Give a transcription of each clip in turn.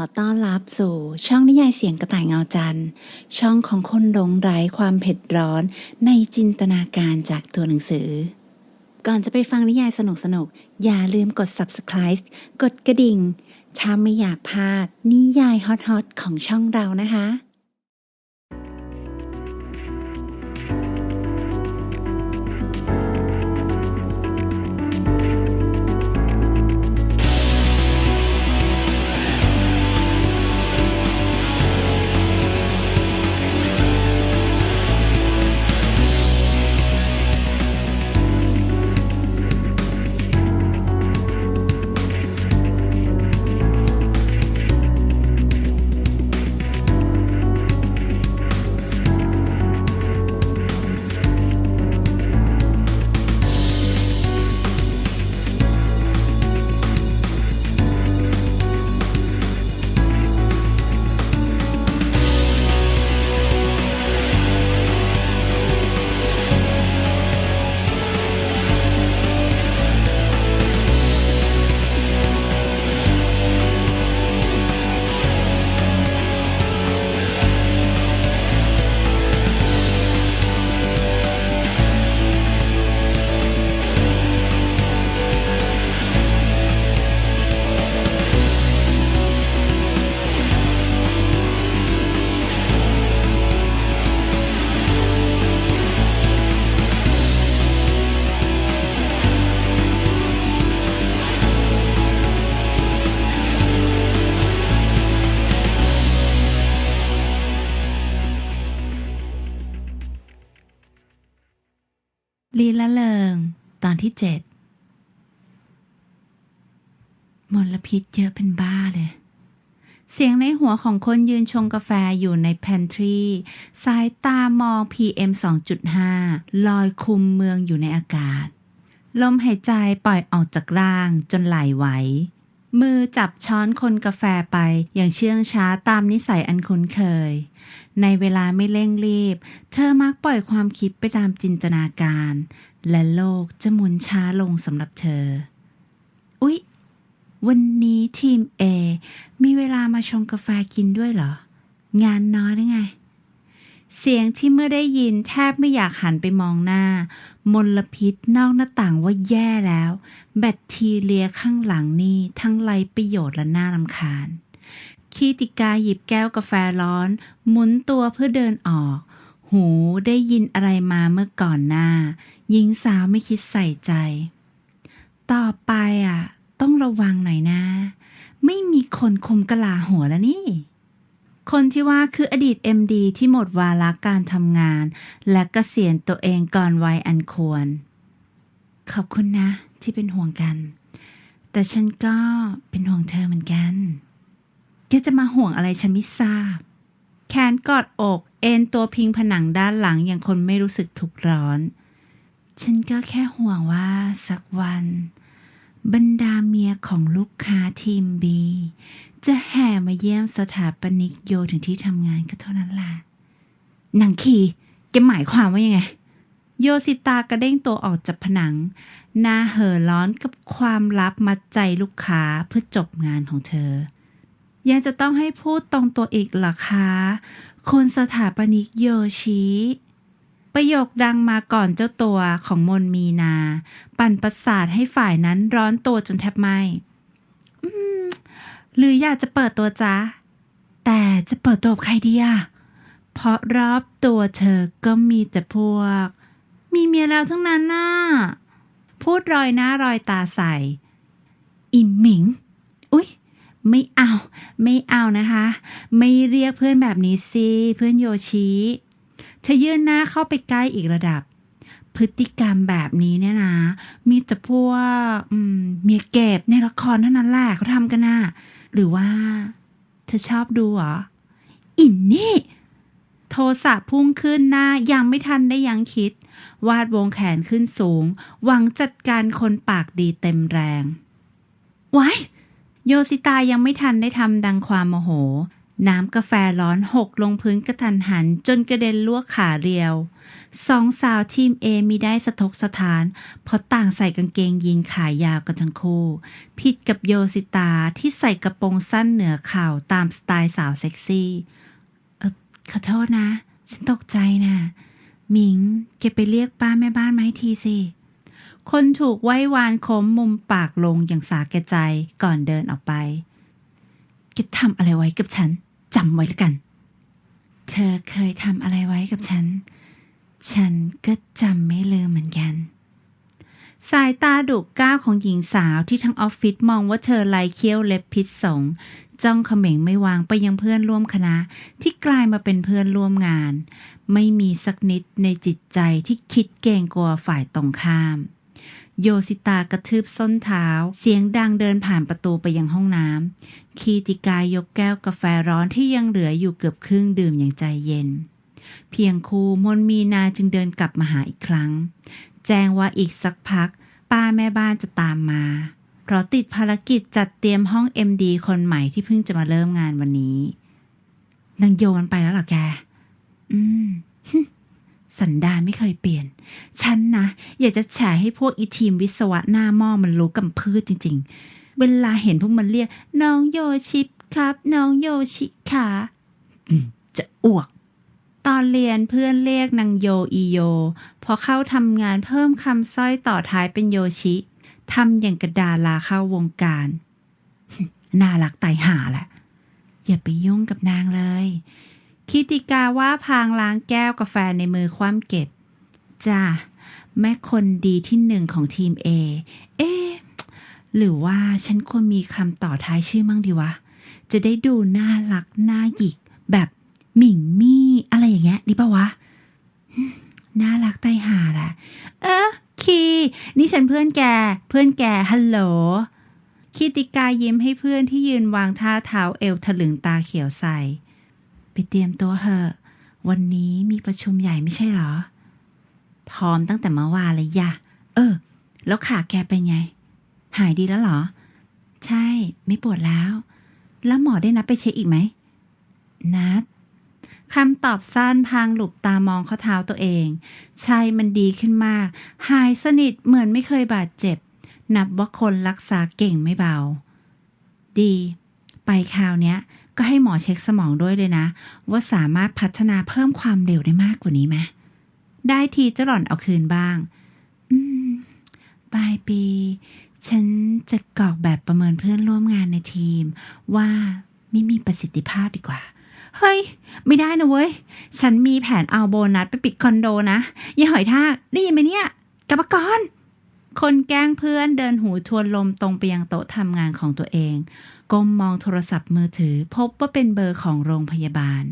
อต้อนรับสู่ช่องนิยายเสียงกระต่ายเงาจันทร์ ช่องของคนหลงไร้ความเผ็ดร้อนในจินตนาการจากตัวหนังสือ ก่อนจะไปฟังนิยายสนุกๆอย่าลืมกด subscribe กดกระดิ่ง ถ้าไม่อยากพลาดนิยายฮอตๆของช่องเรานะคะ ลีละเลิง ตอนที่เจ็ดมลพิษเยอะเป็นบ้าเลย เสียงในหัวของคนยืนชงกาแฟอยู่ในแพนทรี สายตามอง PM 2.5 ลอยคุมเมืองอยู่ในอากาศ ลมหายใจปล่อยออกจากร่างจนไหลไหว มือจับช้อนคนกาแฟไปอย่างเชื่องช้าตามนิสัยอันคุ้นเคย ในเวลาไม่เร่งรีบ เธอมักปล่อยความคิดไปตามจินตนาการ และโลกจะหมุนช้าลงสำหรับเธอ อุ๊ย วันนี้ทีม A มีเวลามาชงกาแฟกินด้วยเหรอ งานน้อยหรือไง เสียงที่เมื่อได้ยินแทบไม่อยากหันไปมองหน้า มลพิษนอกหน้าต่างว่าแย่แล้ว แบคทีเรียข้างหลังนี่ทั้งไรประโยชน์และน่ารำคาญ คีติกาหยิบแก้วกาแฟร้อน หมุนตัวเพื่อเดินออก หูได้ยินอะไรมาเมื่อก่อนหน้า หญิงสาวไม่คิดใส่ใจ ต่อไปอะ ต้องระวังหน่อยนะ ไม่มีคนคุมกะลาหัวแล้วนี่ คนที่ว่าคืออดีต MD ที่หมดวาระการทำงาน และกะเกษียณตัวเองก่อนวัยอันควร ขอบคุณนะ ที่เป็นห่วงกัน แต่ฉันก็เป็นห่วงเธอเหมือนกันแกจะมาห่วงอะไรฉันไม่ทราบ แขนกอดอก เอ็นตัวพิงผนังด้านหลังอย่างคนไม่รู้สึกทุกข์ร้อน ฉันก็แค่ห่วงว่าสักวัน บรรดาเมียของลูกค้าทีมบี จะแห่มาเยี่ยมสถาปนิกโยถึงที่ทำงานก็เท่านั้นแหละหนังคีแกหมายความว่ายังไง โยสิตากระเด้งตัวออกจากผนัง หน้าเห่อร้อนกับความลับมัดใจลูกค้าเพื่อจบงานของเธอ ยังจะต้องให้พูดตรงตัวอีกหรอคะคุณสถาปนิกโยชิประโยคดังมาก่อนเจ้าตัวของมนมีนา ปั่นประสาทให้ฝ่ายนั้นร้อนตัวจนแทบไหม หรืออยากจะเปิดตัวจ๊ะแต่จะเปิดตัวใครดีอะเพราะรอบตัวเธอก็มีแต่พวก มีเมียแล้วทั้งนั้นน่ะพูดรอยหน้ารอยตาใส่ อิมหมิง อุ๊ย ไม่เอา ไม่เอานะคะ ไม่เรียกเพื่อนแบบนี้สิ เพื่อนโยชิเธอยื่นหน้าเข้าไปใกล้อีกระดับ พฤติกรรมแบบนี้เนี่ยนะ มีแต่พวกเมียเก็บในละครเท่านั้นแหละเขาทำกันน่ะ หรือว่า เธอชอบดูเหรอ อินนี่ โทสะพุ่งขึ้นหน้ายังไม่ทันได้ยังคิด วาดวงแขนขึ้นสูง หวังจัดการคนปากดีเต็มแรงไว้โยสิตายังไม่ทันได้ทำดังความโมโห น้ำกาแฟร้อนหกลงพื้นกระทันหันจนกระเด็นลวกขาเรียว สองสาวทีม A มีได้สะทกสถาน เพราะต่างใส่กางเกงยีนขายาวกันทั้งคู่ ผิดกับโยสิตาที่ใส่กระโปรงสั้นเหนือเข่าตามสไตล์สาวเซ็กซี่ เออขอโทษนะ ฉันตกใจนะ่ะหมิงแกไปเรียกป้าแม่บ้านมาให้ทีสิ คนถูกไหว้วานคมมุมปากลงอย่างสาแก่ใจก่อนเดินออกไปแกทำอะไรไว้กับฉันจำไว้แล้วกัน เธอเคยทำอะไรไว้กับฉัน ฉันก็จำไม่ลืมเหมือนกัน สายตาดุก้าวของหญิงสาวที่ทั้งออฟฟิศมองว่าเธอไลเคี้ยวเล็บพิษสงจ้องเขม็งไม่วางไปยังเพื่อนร่วมคณะ ที่กลายมาเป็นเพื่อนร่วมงาน ไม่มีสักนิดในจิตใจที่คิดเกรงกลัวฝ่ายตรงข้าม โยสิตากระทืบส้นเท้า เสียงดังเดินผ่านประตูไปยังห้องน้ำคีติกายกแก้วกาแฟร้อนที่ยังเหลืออยู่เกือบครึ่งดื่มอย่างใจเย็น เพียงครูมนมีนาจึงเดินกลับมาหาอีกครั้ง แจ้งว่าอีกสักพัก ป้าแม่บ้านจะตามมา เพราะติดภารกิจจัดเตรียมห้อง MD คนใหม่ที่เพิ่งจะมาเริ่มงานวันนี้นางโยมันไปแล้วหรอแก อืม สันดาไม่เคยเปลี่ยน ฉันนะ อยากจะแฉให้พวกอีทีมวิศวะหน้าหม้อมันรู้กำพืชจริง ๆ เวลาเห็นพวกมันเรียก น้องโยชิครับ น้องโยชิค่ะอืมจะอ้วก ตอนเรียนเพื่อนเรียกนางโยอีโย พอเข้าทำงานเพิ่มคำสร้อยต่อท้ายเป็นโยชิทำอย่างกระดาลาเข้าวงการ น่ารักตายห่าแหละ อย่าไปยุ่งกับนางเลย คิติกาว่าพางล้างแก้วกาแฟในมือคว่ำเก็บ จ้าแม่คนดีที่หนึ่งของทีม A เอ๊หรือว่าฉันควรมีคำต่อท้ายชื่อมั่งดีวะ จะได้ดูน่ารักน่าหยิกแบบ หมิงมี่อะไรอย่างเงี้ยดีปะวะน่ารักไตหาแหละเออคีนี่ฉันเพื่อนแก เพื่อนแกฮัลโหลคิติกายิ้มให้เพื่อนที่ยืนวางท่าเท้าเอวถลึงตาเขียวใสไปเตรียมตัวเหอะ วันนี้มีประชุมใหญ่ไม่ใช่หรอ พร้อมตั้งแต่เมื่อวานเลยยะ เออ แล้วขาแกเป็นไง หายดีแล้วเหรอ ใช่ ไม่ปวดแล้ว แล้วหมอได้นัดไปเช็คอีกไหม นัด คำตอบสั้นพางหลบตามองข้อเท้าตัวเอง ใช่มันดีขึ้นมาก หายสนิทเหมือนไม่เคยบาดเจ็บ นับว่าคนรักษาเก่งไม่เบา ดี ไปคราวเนี้ย ก็ให้หมอเช็คสมองด้วยเลยนะ ว่าสามารถพัฒนาเพิ่มความเร็วได้มากกว่านี้ไหมได้ทีจะหล่อนเอาคืนบ้าง อืมปลายปี ฉันจะกรอกแบบประเมินเพื่อนร่วมงานในทีม ว่าไม่มีประสิทธิภาพดีกว่า เฮ้ย ไม่ได้นะเว้ย ฉันมีแผนเอาโบนัสไปปิดคอนโดนะอย่าหอยทากได้ยินไหมเนี่ยกรรมกรคนแกล้งเพื่อนเดินหูทวนลมตรงไปยังโต๊ะทำงานของตัวเอง ก้มมองโทรศัพท์มือถือ พบว่าเป็นเบอร์ของโรงพยาบาล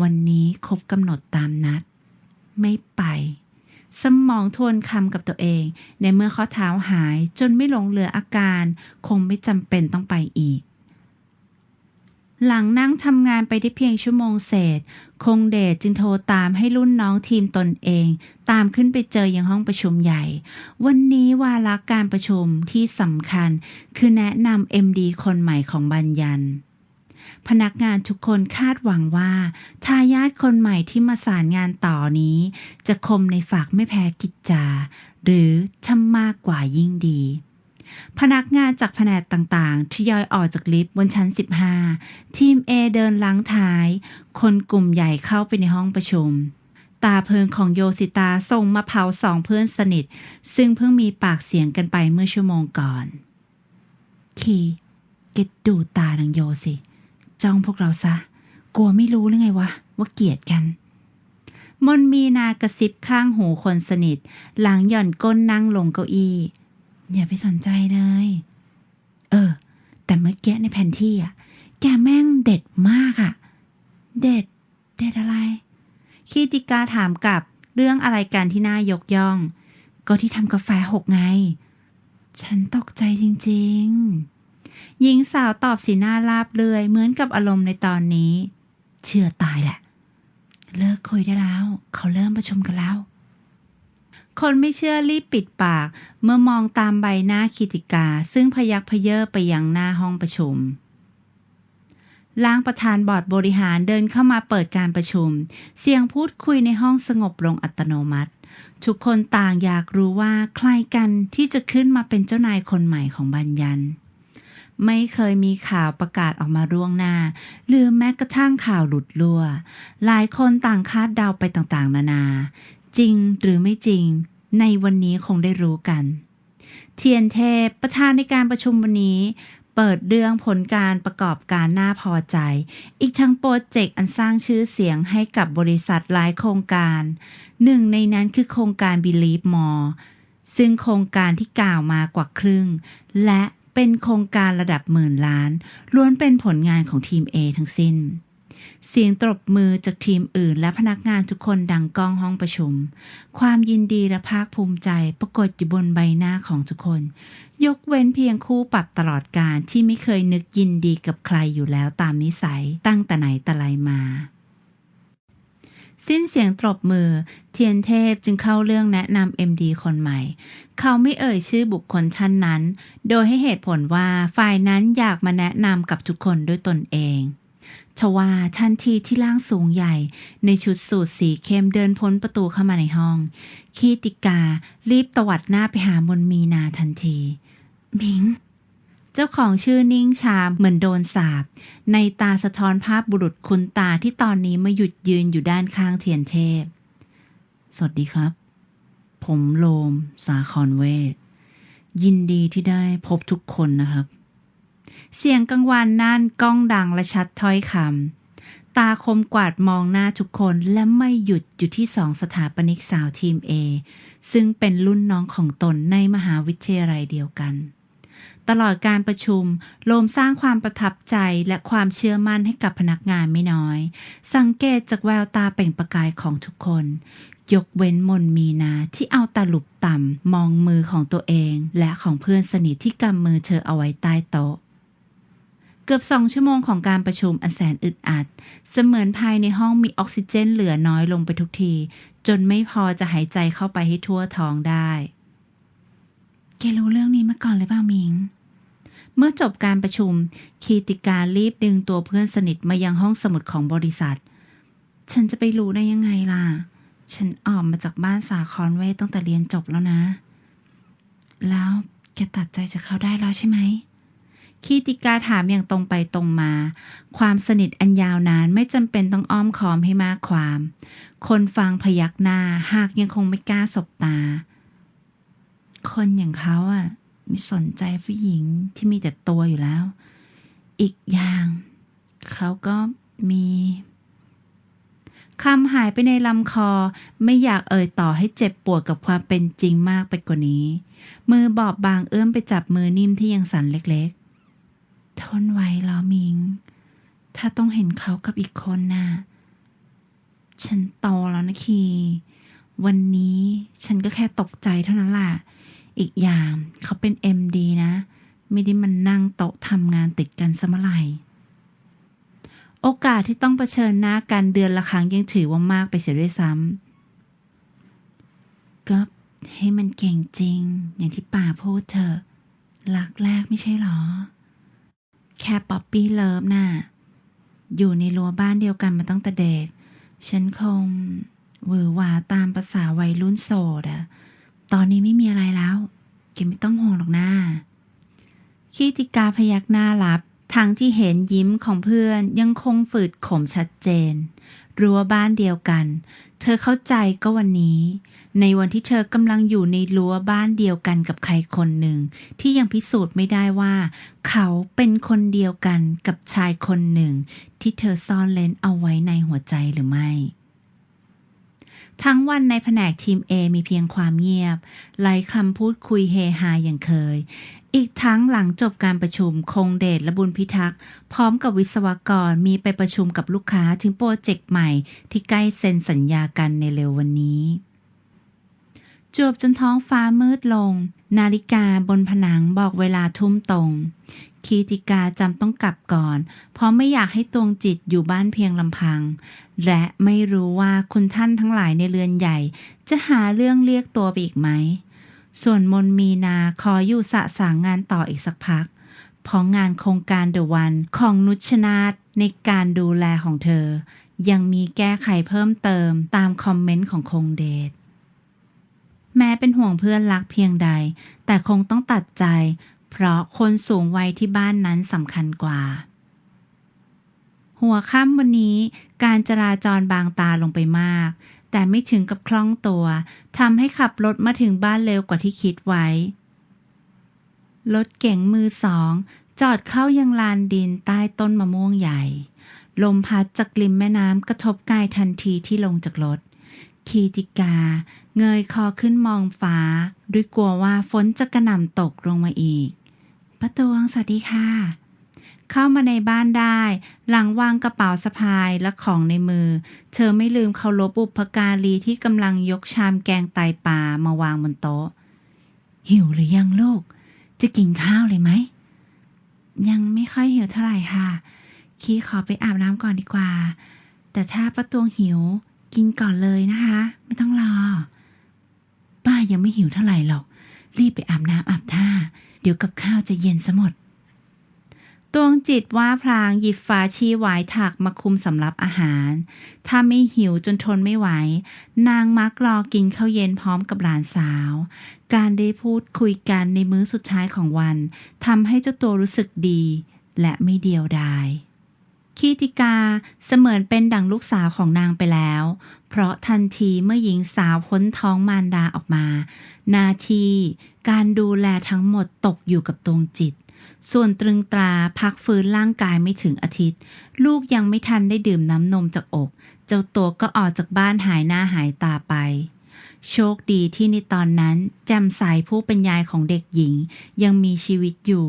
วันนี้ครบกำหนดตามนัด ไม่ไป สมองทวนคำกับตัวเอง ในเมื่อข้อเท้าหายจนไม่หลงเหลืออาการ คงไม่จำเป็นต้องไปอีก หลังนั่งทำงานไปได้เพียงชั่วโมงเศษ คงเดชจึงโทรตามให้รุ่นน้องทีมตนเอง ตามขึ้นไปเจออยังห้องประชุมใหญ่ วันนี้วาระการประชุมที่สำคัญ คือแนะนำ MD คนใหม่ของบัญญันพนักงานทุกคนคาดหวังว่า ทายาทคนใหม่ที่มาสารงานต่อนี้ จะคมในฝากไม่แพ้กิจจา หรือทำมากกว่ายิ่งดี พนักงานจากแผนกต่างๆทยอยออกจากลิฟต์บนชั้น 15 ทีม A เดินล้างท้าย คนกลุ่มใหญ่เข้าไปในห้องประชุม ตาเพิงของโยสิตาส่งมาเผาสองเพื่อนสนิท ซึ่งเพิ่งมีปากเสียงกันไปเมื่อชั่วโมงก่อน คีเกดดูตานางโยสิ จ้องพวกเราซะ กลัวไม่รู้หรือไงวะ ว่าเกลียดกันมนมีนากระซิบข้างหูคนสนิท หลังหย่อนก้นนั่งลงเก้าอี้ อย่าไปสนใจเลย เออ แต่เมื่อกี้ในแผนที่อะ แกแม่งเด็ดมากอะ เด็ด เด็ดอะไร คีติกาถามกลับเรื่องอะไรกันที่น่ายกย่อง ก็ที่ทำกาแฟหกไง ฉันตกใจจริง ๆ หญิงสาวตอบสีหน้าราบเรือยเหมือนกับอารมณ์ในตอนนี้ เชื่อตายแหละ เลิกคุยได้แล้ว เขาเริ่มประชุมกันแล้ว คนไม่เชื่อรีบปิดปาก เมื่อมองตามใบหน้าคิติกา ซึ่งพยักพเยอไปยังหน้าห้องประชุมล่างประธานบอร์ดบริหารเดินเข้ามาเปิดการประชุม เสียงพูดคุยในห้องสงบลงอัตโนมัติ ทุกคนต่างอยากรู้ว่าใครกันที่จะขึ้นมาเป็นเจ้านายคนใหม่ของบัญญันไม่เคยมีข่าวประกาศออกมาร่วงหน้า หรือแม้กระทั่งข่าวหลุดลั่ว หลายคนต่างคาดเดาไปต่างๆ นานา จริงหรือไม่จริง ในวันนี้คงได้รู้กัน เทียนเทพประธานในการประชุมวันนี้ เปิดเรื่องผลการประกอบการน่าพอใจ อีกทั้งโปรเจกต์อันสร้างชื่อเสียงให้กับบริษัทหลายโครงการ หนึ่งในนั้นคือโครงการ Believe More ซึ่งโครงการที่กล่าวมากว่าครึ่ง และเป็นโครงการระดับหมื่นล้าน ล้วนเป็นผลงานของทีม A ทั้งสิ้น เสียงตบมือจากทีมอื่นและพนักงานทุกคนดังก้องห้องประชุม ความยินดีและภาคภูมิใจปรากฏอยู่บนใบหน้าของทุกคน ยกเว้นเพียงคู่ปรับตลอดการที่ไม่เคยนึกยินดีกับใครอยู่แล้วตามนิสัยตั้งแต่ไหนแต่ไรมา สิ้นเสียงตบมือ เทียนเทพจึงเข้าเรื่องแนะนำ MD คนใหม่ เขาไม่เอ่ยชื่อบุคคลท่านนั้น โดยให้เหตุผลว่าฝ่ายนั้นอยากมาแนะนำกับทุกคนด้วยตนเอง ทว่าทันทีที่ร่างสูงใหญ่ ในชุดสูทสีเข้มเดินพ้นประตูเข้ามาในห้อง คีติการีบตวัดหน้าไปหามนมีนาทันที มิง เจ้าของชื่อนิ่งชามเหมือนโดนสาบ ในตาสะท้อนภาพบุรุษคุณตาที่ตอนนี้มาหยุดยืนอยู่ด้านข้างเทียนเทพ สวัสดีครับ ผมโลม สาคอนเวทยินดีที่ได้พบทุกคนนะครับ เสียงกังวานนั่นก้องดังและชัดถ้อยคำ ตาคมกวาดมองหน้าทุกคนและไม่หยุดอยู่ที่สองสถาปนิกสาวทีม A ซึ่งเป็นรุ่นน้องของตนในมหาวิทยาลัยเดียวกัน ตลอดการประชุม โลมสร้างความประทับใจและความเชื่อมั่นให้กับพนักงานไม่น้อย สังเกตจากแววตาเปล่งประกายของทุกคน ยกเว้นมนมีนาที่เอาตาหลุบต่ำมองมือของตัวเอง และของเพื่อนสนิทที่กำมือเธอเอาไว้ใต้โต๊ะ เกือบสองชั่วโมงของการประชุมอันแสนอึดอัด เสมือนภายในห้องมีออกซิเจนเหลือน้อยลงไปทุกที จนไม่พอจะหายใจเข้าไปให้ทั่วท้องได้ แกรู้เรื่องนี้มาก่อนเลยเปล่ามิง เมื่อจบการประชุม คีติการรีบดึงตัวเพื่อนสนิทมายังห้องสมุดของบริษัท ฉันจะไปรู้ได้ยังไงล่ะ ฉันออกมาจากบ้านสาครเวทตั้งแต่เรียนจบแล้วนะ แล้วแกตัดใจจะเข้าได้แล้วใช่ไหม คีติกาถามอย่างตรงไปตรงมา ความสนิทอันยาวนานไม่จำเป็นต้องอ้อมค้อมให้มากความ คนฟังพยักหน้าหากยังคงไม่กล้าสบตา คนอย่างเขาอะไม่สนใจผู้หญิงที่มีแต่ตัวอยู่แล้ว อีกอย่าง เขาก็มีคำหายไปในลำคอไม่อยากเอ่ยต่อให้เจ็บปวดกับความเป็นจริงมากไปกว่านี้ มือบอบบางเอื้อมไปจับมือนิ่มที่ยังสั่นเล็กๆ ทนไว้แล้วมิง ถ้าต้องเห็นเขากับอีกคนน่ะ ฉันโตแล้วนะคี วันนี้ฉันก็แค่ตกใจเท่านั้นแหละ อีกอย่างเขาเป็น MD นะ ไม่ได้มันนั่งโต๊ะทำงานติดกันสมอไหร่โอกาสที่ต้องเผชิญหน้ากันเดือนละครั้งยังถือว่ามากไปเสียด้วยซ้ำก็ให้มันเก่งจริง อย่างที่ป่าพูดเถอะรักแรกไม่ใช่หรอ แค่ป๊อปปี้เลิฟน่ะ อยู่ในรั้วบ้านเดียวกันมาตั้งแต่เด็ก ฉันคงหวือหวาตามภาษาวัยรุ่นโสดอะตอนนี้ไม่มีอะไรแล้วแกไม่ต้องห่วงหรอกนะคีติกาพยักหน้ารับทั้งที่เห็นยิ้มของเพื่อนยังคงฝืดขมชัดเจน รั้วบ้านเดียวกัน เธอเข้าใจก็วันนี้ ในวันที่เธอกำลังอยู่ในรั้วบ้านเดียวกันกับใครคนหนึ่ง ที่ยังพิสูจน์ไม่ได้ว่า เขาเป็นคนเดียวกันกับชายคนหนึ่ง ที่เธอซ่อนเลนเอาไว้ในหัวใจหรือไม่ ทั้งวันในแผนกทีม A มีเพียงความเงียบไร้คำพูดคุยเฮฮาอย่างเคย อีกทั้งหลังจบการประชุมคงเดชและบุญพิทักษ์พร้อมกับวิศวกรมีไปประชุมกับลูกค้าถึงโปรเจกต์ใหม่ที่ใกล้เซ็นสัญญากันในเร็ววันนี้ จวบจนท้องฟ้ามืดลง นาฬิกาบนผนังบอกเวลาทุ่มตรง คีติกาจำต้องกลับก่อน เพราะไม่อยากให้ตวงจิตอยู่บ้านเพียงลำพัง และไม่รู้ว่าคุณท่านทั้งหลายในเรือนใหญ่ จะหาเรื่องเรียกตัวไปอีกไหม ส่วนมนมีนาขออยู่สะสางงานต่ออีกสักพักเพราะงานโครงการเดอะวันของนุชนาธในการดูแลของเธอ ยังมีแก้ไขเพิ่มเติมตามคอมเมนต์ของคงเดช แม้เป็นห่วงเพื่อนรักเพียงใด แต่คงต้องตัดใจ เพราะคนสูงวัยที่บ้านนั้นสำคัญกว่า หัวค่ำวันนี้การจราจรบางตาลงไปมาก แต่ไม่ถึงกับคล่องตัวทำให้ขับรถมาถึงบ้านเร็วกว่าที่คิดไว้ รถเก๋งมือสอง จอดเข้ายังลานดินใต้ต้นมะม่วงใหญ่ ลมพัดจากริมแม่น้ำกระทบกายทันทีที่ลงจากรถคีติกา เงยคอขึ้นมองฟ้า ด้วยกลัวว่าฝนจะกระหน่ำตกลงมาอีกป้าตวงสวัสดีค่ะ เข้ามาในบ้านได้ หลังวางกระเป๋าสะพายและของในมือ เธอไม่ลืมเคารพบุพการีที่กำลังยกชามแกงไตปลามาวางบนโต๊ะ หิวหรือยังลูก จะกินข้าวเลยไหม ยังไม่ค่อยหิวเท่าไหร่ค่ะ คีขอไปอาบน้ำก่อนดีกว่า แต่ถ้าป้าตวงหิวกินก่อนเลยนะคะ ไม่ต้องรอ ป้ายังไม่หิวเท่าไหร่หรอก รีบไปอาบน้ำอาบท่า เดี๋ยวกับข้าวจะเย็นซะหมดตวงจิตว่าพลางหยิบฝาชีหวายถักมาคุมสำรับอาหาร ถ้าไม่หิวจนทนไม่ไหว นางมักรอกินข้าวเย็นพร้อมกับหลานสาว การได้พูดคุยกันในมื้อสุดท้ายของวันทำให้เจ้าตัวรู้สึกดี และไม่เดียวดาย คีติกาเสมือนเป็นดั่งลูกสาวของนางไปแล้ว เพราะทันทีเมื่อหญิงสาวพ้นท้องมารดาออกมา นาทีการดูแลทั้งหมดตกอยู่กับตวงจิต ส่วนตรึงตราพักฟื้นร่างกายไม่ถึงอาทิตย์ ลูกยังไม่ทันได้ดื่มน้ำนมจากอก เจ้าตัวก็ออกจากบ้านหายหน้าหายตาไป โชคดีที่ในตอนนั้นแจมใสผู้เป็นยายของเด็กหญิง ยังมีชีวิตอยู่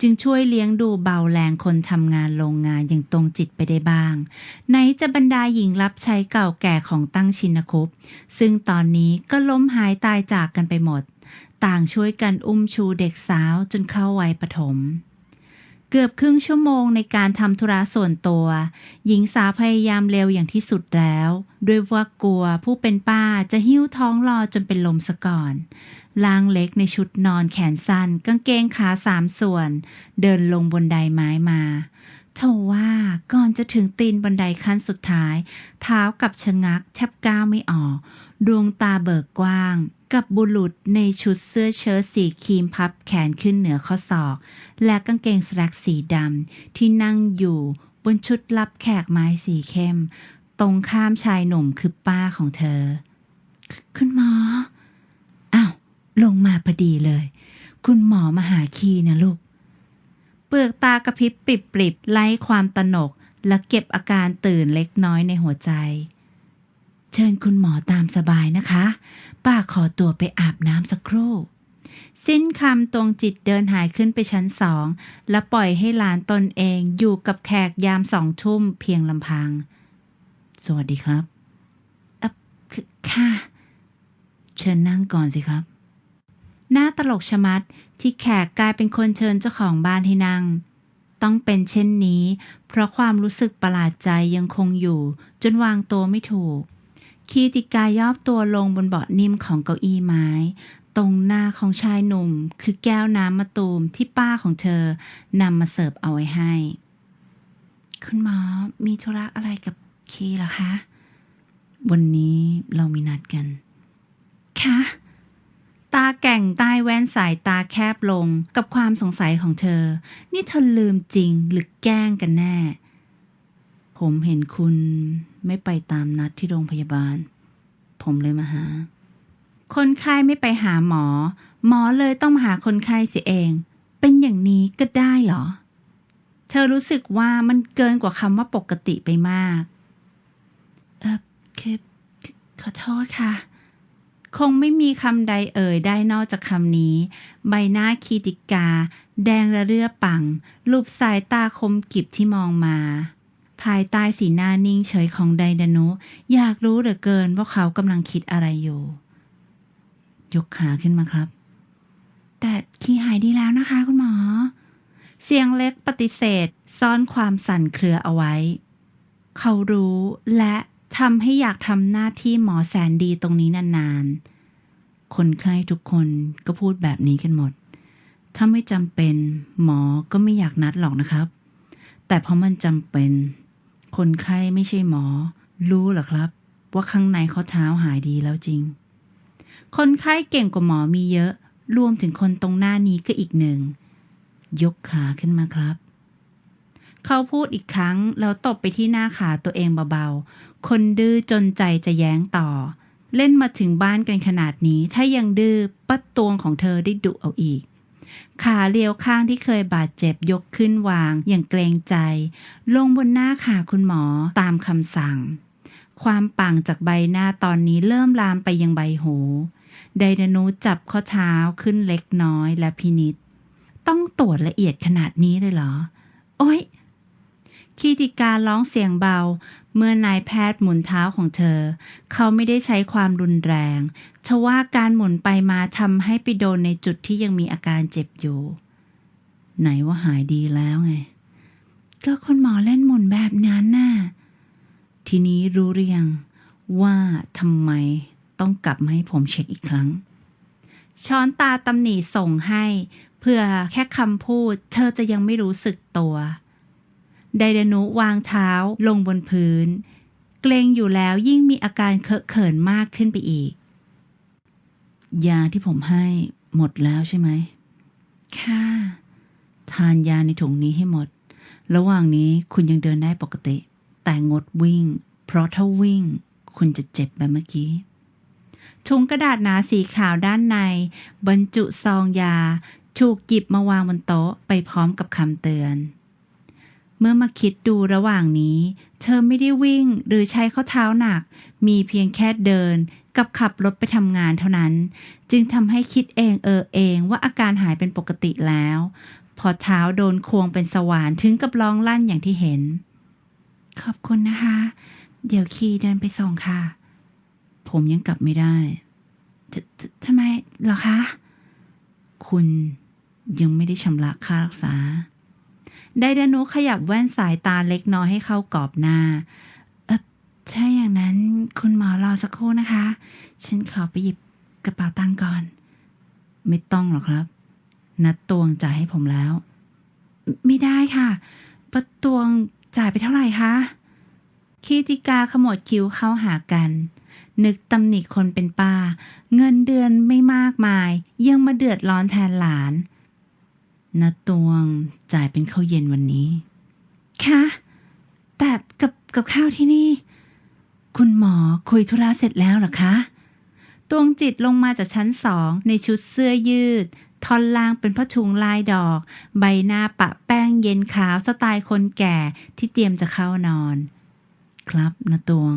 จึงช่วยเลี้ยงดูเบาแรงคนทำงานโรงงานอย่างตรงจิตไปได้บ้าง ไหนจะบรรดาหญิงรับใช้เก่าแก่ของตั้งชินคุปซึ่งตอนนี้ก็ล้มหายตายจากกันไปหมด ต่างช่วยกันอุ้มชูเด็กสาวจนเข้าวัยประถม เกือบครึ่งชั่วโมงในการทำธุระส่วนตัว หญิงสาวพยายามเร็วอย่างที่สุดแล้ว ด้วยว่ากลัวผู้เป็นป้าจะหิ้วท้องรอจนเป็นลมซะก่อนลางเล็กในชุดนอนแขนสั้นกางเกงขาสามส่วน เดินลงบนไดไม้มาเท่าว่าก่อนจะถึงตีนบันไดขั้นสุดท้าย เท้ากับชะงักแทบก้าวไม่ออก ดวงตาเบิกกว้าง กับบุรุษในชุดเสื้อเชิ้ตสีครีมพับแขนขึ้นเหนือข้อศอก และกางเกงสแลกสีดำที่นั่งอยู่บนชุดรับแขกไม้สีเข้ม ตรงข้ามชายหนุ่มคือป้าของเธอ คุณหมอ อ้าว ลงมาพอดีเลย คุณหมอมาหาคีนะลูก เปลือกตากระพริบปริบๆไล่ความตนกและเก็บอาการตื่นเล็กน้อยในหัวใจ เชิญคุณหมอตามสบายนะคะ ป้าขอตัวไปอาบน้ำสักครู่ สิ้นคำตรงจิตเดินหายขึ้นไปชั้นสอง และปล่อยให้หลานตนเองอยู่กับแขกยามสองทุ่มเพียงลำพัง สวัสดีครับอ่อคือค่ะ เชิญนั่งก่อนสิครับ หน้าตลกชะมัดที่แขกกลายเป็นคนเชิญเจ้าของบ้านให้นั่งต้องเป็นเช่นนี้ เพราะความรู้สึกประหลาดใจยังคงอยู่ จนวางตัวไม่ถูก คีติกายอบตัวลงบนเบาะนิ่มของเก้าอี้ไม้ ตรงหน้าของชายหนุ่ม คือแก้วน้ำมะตูมที่ป้าของเธอนำมาเสิร์ฟเอาไว้ให้ คุณหมอมีธุระอะไรกับคีเหรอคะ วันนี้เรามีนัดกันค่ะตาแก่งใต้แว่นสายตาแคบลงกับความสงสัยของเธอ นี่เธอลืมจริงหรือแกล้งกันแน่ ผมเห็นคุณไม่ไปตามนัดที่โรงพยาบาล ผมเลยมาหา คนไข้ไม่ไปหาหมอ หมอเลยต้องมาหาคนไข้เสียเอง เป็นอย่างนี้ก็ได้เหรอ เธอรู้สึกว่ามันเกินกว่าคำว่าปกติไปมาก เออคือขอโทษค่ะ คงไม่มีคำใดเอ่ยได้นอกจากคำนี้ ใบหน้าคีติกา แดงระเรื่อปังรูปสายตาคมกิบที่มองมา ภายใต้สีหน้านิ่งเฉยของไดดานุอยากรู้เหลือเกินว่าเขากำลังคิดอะไรอยู่ ยกขาขึ้นมาครับ แต่คีหายดีแล้วนะคะ คุณหมอ เสียงเล็กปฏิเสธ ซ่อนความสั่นเครือเอาไว้ เขารู้และทำให้อยากทำหน้าที่หมอแสนดีตรงนี้นานๆ คนไข้ทุกคนก็พูดแบบนี้กันหมด ถ้าไม่จำเป็นหมอก็ไม่อยากนัดหรอกนะครับ แต่เพราะมันจำเป็น คนไข้ไม่ใช่หมอ รู้หรอครับ ว่าข้างในเขาเท้าหายดีแล้วจริง คนไข้เก่งกว่าหมอมีเยอะ รวมถึงคนตรงหน้านี้ก็อีกหนึ่ง ยกขาขึ้นมาครับ เขาพูดอีกครั้ง แล้วตบไปที่หน้าขาตัวเองเบาๆ คนดื้อจนใจจะแย้งต่อ เล่นมาถึงบ้านกันขนาดนี้ ถ้ายังดื้อปัดตวงของเธอได้ดุเอาอีก ขาเลียวข้างที่เคยบาดเจ็บยกขึ้นวางอย่างเกรงใจ ลงบนหน้าขาคุณหมอตามคำสั่ง ความปังจากใบหน้าตอนนี้เริ่มลามไปยังใบหูไดนานูจับข้อเท้าขึ้นเล็กน้อยและพินิษต้องตรวจละเอียดขนาดนี้เลยเหรอ โอ๊ยคีติการร้องเสียงเบา เมื่อนายแพทย์หมุนเท้าของเธอ เขาไม่ได้ใช้ความรุนแรงทว่าการหมุนไปมาทำให้ไปโดนในจุดที่ยังมีอาการเจ็บอยู่ ไหนว่าหายดีแล้วไง ก็คุณหมอเล่นหมุนแบบนั้นน่ะ ทีนี้รู้หรือยังว่าทำไมต้องกลับมาให้ผมเช็คอีกครั้ง ช้อนตาตำหนิส่งให้ เพื่อแค่คำพูด เธอจะยังไม่รู้สึกตัว ไดดานุวางเท้าลงบนพื้น เกรงอยู่แล้วยิ่งมีอาการเคอะเขินมากขึ้นไปอีก ยาที่ผมให้หมดแล้วใช่ไหม ค่ะ ทานยาในถุงนี้ให้หมด ระหว่างนี้คุณยังเดินได้ปกติ แต่งดวิ่ง เพราะถ้าวิ่ง คุณจะเจ็บแบบเมื่อกี้ถุงกระดาษหนาสีขาวด้านใน บรรจุซองยา ถูกหยิบมาวางบนโต๊ะไปพร้อมกับคำเตือน เมื่อมาคิดดูระหว่างนี้ เธอไม่ได้วิ่งหรือใช้ข้อเท้าหนัก มีเพียงแค่เดินกับขับรถไปทำงานเท่านั้น จึงทำให้คิดเองเออเองว่าอาการหายเป็นปกติแล้ว พอเท้าโดนควงเป็นสว่านถึงกับร้องลั่นอย่างที่เห็น ขอบคุณนะคะ เดี๋ยวคีเดินไปส่งค่ะ ผมยังกลับไม่ได้ทททำไมเหรอคะ คุณยังไม่ได้ชำระค่ารักษา ไดดานุขยับแว่นสายตาเล็กน้อยให้เข้ากรอบหน้า เออถ้าอย่างนั้นคุณหมอรอสักครู่นะคะ ฉันขอไปหยิบกระเป๋าตังค์ก่อน ไม่ต้องหรอกครับ นัดตวงจ่ายให้ผมแล้ว ไม่ได้ค่ะประตวงจ่ายไปเท่าไหร่คะคีติกาขมวดคิ้วเข้าหากัน นึกตำหนิคนเป็นป้า เงินเดือนไม่มากมาย ยังมาเดือดร้อนแทนหลาน นาตวงจ่ายเป็นข้าวเย็นวันนี้ ค่ะ แต่กับกับข้าวที่นี่ คุณหมอคุยธุระเสร็จแล้วหรอคะ ตวงจิตลงมาจากชั้นสองในชุดเสื้อยืด ท่อนล่างเป็นผ้าถุงลายดอก ใบหน้าปะแป้งเย็นขาวสไตล์คนแก่ที่เตรียมจะเข้านอน ครับนะตวง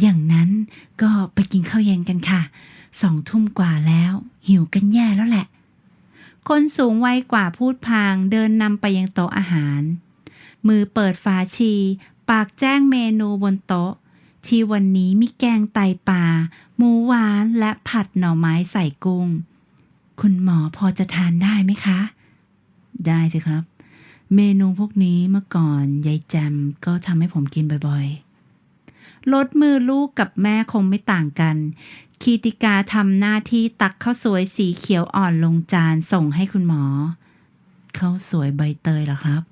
อย่างนั้นก็ไปกินข้าวเย็นกันค่ะ สองทุ่มกว่าแล้ว หิวกันแย่แล้วแหละ คนสูงวัยกว่าพูดพางเดินนำไปยังโต๊ะอาหาร มือเปิดฝาชี ปากแจ้งเมนูบนโต๊ะ ที่วันนี้มีแกงไตปลาหมูหวานและผัดหน่อไม้ใส่กุ้ง คุณหมอพอจะทานได้ไหมคะ ได้สิครับ เมนูพวกนี้เมื่อก่อนยายแจมก็ทำให้ผมกินบ่อยๆลดมือลูกกับแม่คงไม่ต่างกัน คีติกาทำหน้าที่ตักข้าวสวยสีเขียวอ่อนลงจานส่งให้คุณหมอข้าวสวยใบเตยเหรอครับ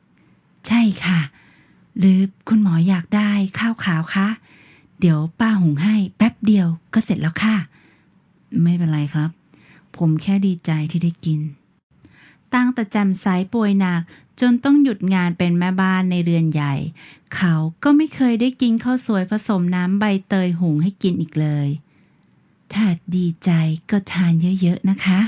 ใช่ค่ะ หรือคุณหมออยากได้ข้าวขาวคะเดี๋ยวป้าหุงให้แป๊บเดียวก็เสร็จแล้วค่ะ ไม่เป็นไรครับ ผมแค่ดีใจที่ได้กิน ตั้งแต่แจำสายป่วยหนักจนต้องหยุดงานเป็นแม่บ้านในเรือนใหญ่ เขาก็ไม่เคยได้กินข้าวสวยผสมน้ำใบเตยหุงให้กินอีกเลย ถ้าดีใจก็ทานเยอะๆนะคะ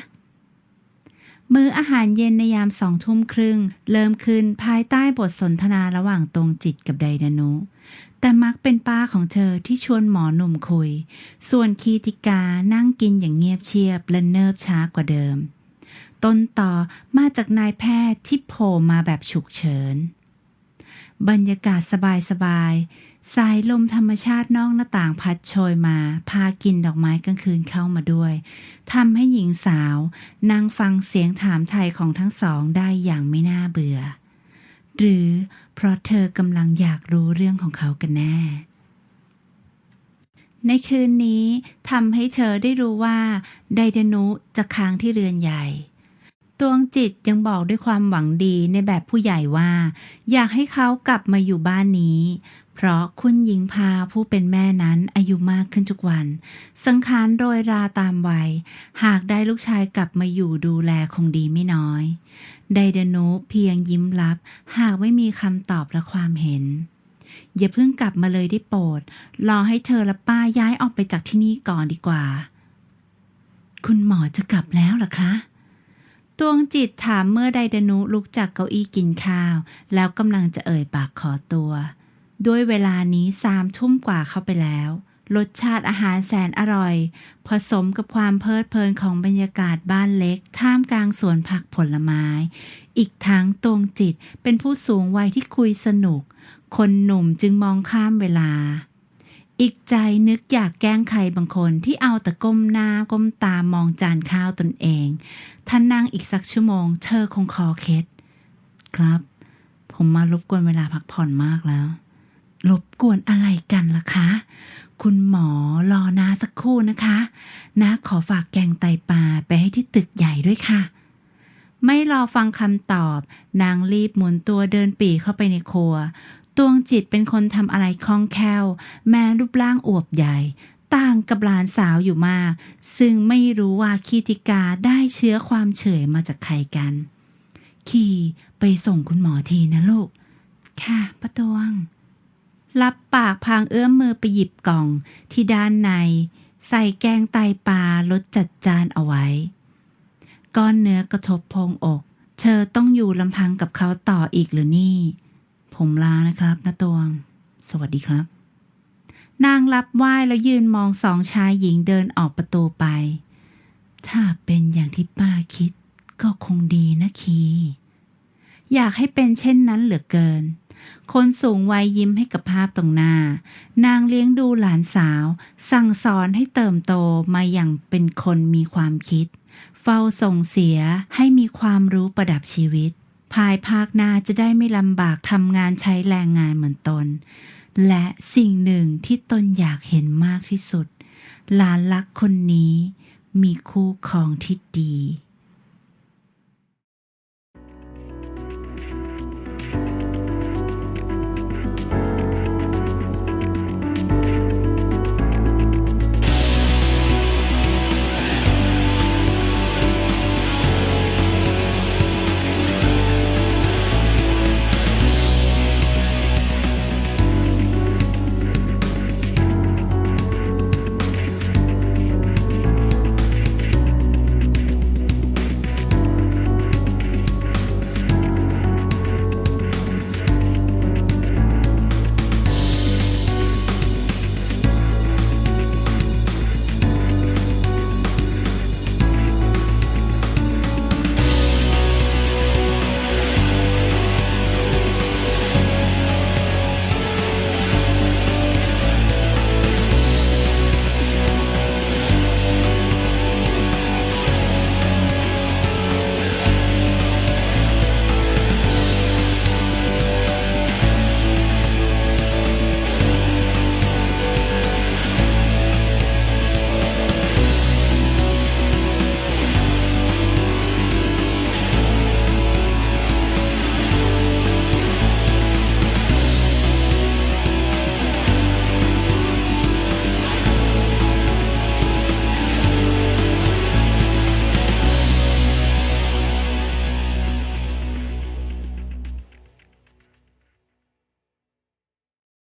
มื้ออาหารเย็นในยามสองทุ่มครึ่ง เริ่มขึ้นภายใต้บทสนทนาระหว่างตรงจิตกับไดนานุ แต่มักเป็นป้าของเธอที่ชวนหมอหนุ่มคุย ส่วนคีติกานั่งกินอย่างเงียบเชียบและเนิบช้ากว่าเดิม ต้นต่อมาจากนายแพทย์ที่โผล่มาแบบฉุกเฉิน บรรยากาศสบายๆ สายลมธรรมชาตินอกหน้าต่างพัดโชยมา พากินดอกไม้กลางคืนเข้ามาด้วยทำให้หญิงสาวนั่งฟังเสียงถามไทยของทั้งสองได้อย่างไม่น่าเบื่อ หรือเพราะเธอกำลังอยากรู้เรื่องของเขากันแน่ ในคืนนี้ทำให้เธอได้รู้ว่า ไดดนุจะค้างที่เรือนใหญ่ตวงจิตยังบอกด้วยความหวังดีในแบบผู้ใหญ่ว่า อยากให้เขากลับมาอยู่บ้านนี้ เพราะคุณหญิงพาผู้เป็นแม่นั้นอายุมากขึ้นทุกวัน สังขารโรยราตามวัย หากได้ลูกชายกลับมาอยู่ดูแลคงดีไม่น้อย ไดเดโนุเพียงยิ้มรับ หากไม่มีคำตอบและความเห็น อย่าเพิ่งกลับมาเลยได้โปรด รอให้เธอและป้าย้ายออกไปจากที่นี่ก่อนดีกว่า คุณหมอจะกลับแล้วหรอคะตวงจิตถามเมื่อไดเดนุลุกจากเก้าอี้กินข้าว แล้วกำลังจะเอ่ยปากขอตัว ด้วยเวลานี้สามทุ่มกว่าเข้าไปแล้ว รสชาติอาหารแสนอร่อย ผสมกับความเพลิดเพลินของบรรยากาศบ้านเล็ก ท่ามกลางสวนผักผลไม้ อีกทั้งตวงจิตเป็นผู้สูงวัยที่คุยสนุก คนหนุ่มจึงมองข้ามเวลาอีกใจนึกอยากแกล้งใครบางคนที่เอาแต่ก้มหน้าก้มตามองจานข้าวตนเองท่านนั่งอีกสักชั่วโมง เธอคงคอเคล็ดครับ ผมมารบกวนเวลาพักผ่อนมากแล้ว รบกวนอะไรกันล่ะคะ คุณหมอรอนาสักครู่นะคะนาขอฝากแกงไตปลาไปให้ที่ตึกใหญ่ด้วยค่ะ ไม่รอฟังคำตอบ นางรีบหมุนตัวเดินปีเข้าไปในครัว ตวงจิตเป็นคนทำอะไรคล่องแคล่ว แม้รูปร่างอวบใหญ่ ต่างกับหลานสาวอยู่มาก ซึ่งไม่รู้ว่าคีติกาได้เชื้อความเฉยมาจากใครกัน ขี่ไปส่งคุณหมอทีนะลูก ค่ะป้าตวง รับปากพางเอื้อมมือไปหยิบกล่องที่ด้านใน ใส่แกงไตปลารสจัดจานเอาไว้ ก้อนเนื้อกระทบพงอก เธอต้องอยู่ลำพังกับเขาต่ออีกหรือนี่ ผมลานะครับนะตวง สวัสดีครับ นางรับไหว้แล้วยืนมองสองชายหญิงเดินออกประตูไป ถ้าเป็นอย่างที่ป้าคิดก็คงดีนะคี อยากให้เป็นเช่นนั้นเหลือเกิน คนสูงวัยยิ้มให้กับภาพตรงหน้า นางเลี้ยงดูหลานสาว สั่งสอนให้เติมโตมาอย่างเป็นคนมีความคิด เฝ้าส่งเสียให้มีความรู้ประดับชีวิต ภายภาคหน้าจะได้ไม่ลำบากทำงานใช้แรงงานเหมือนตน และสิ่งหนึ่งที่ตนอยากเห็นมากที่สุด หลานรักคนนี้มีคู่ครองที่ดี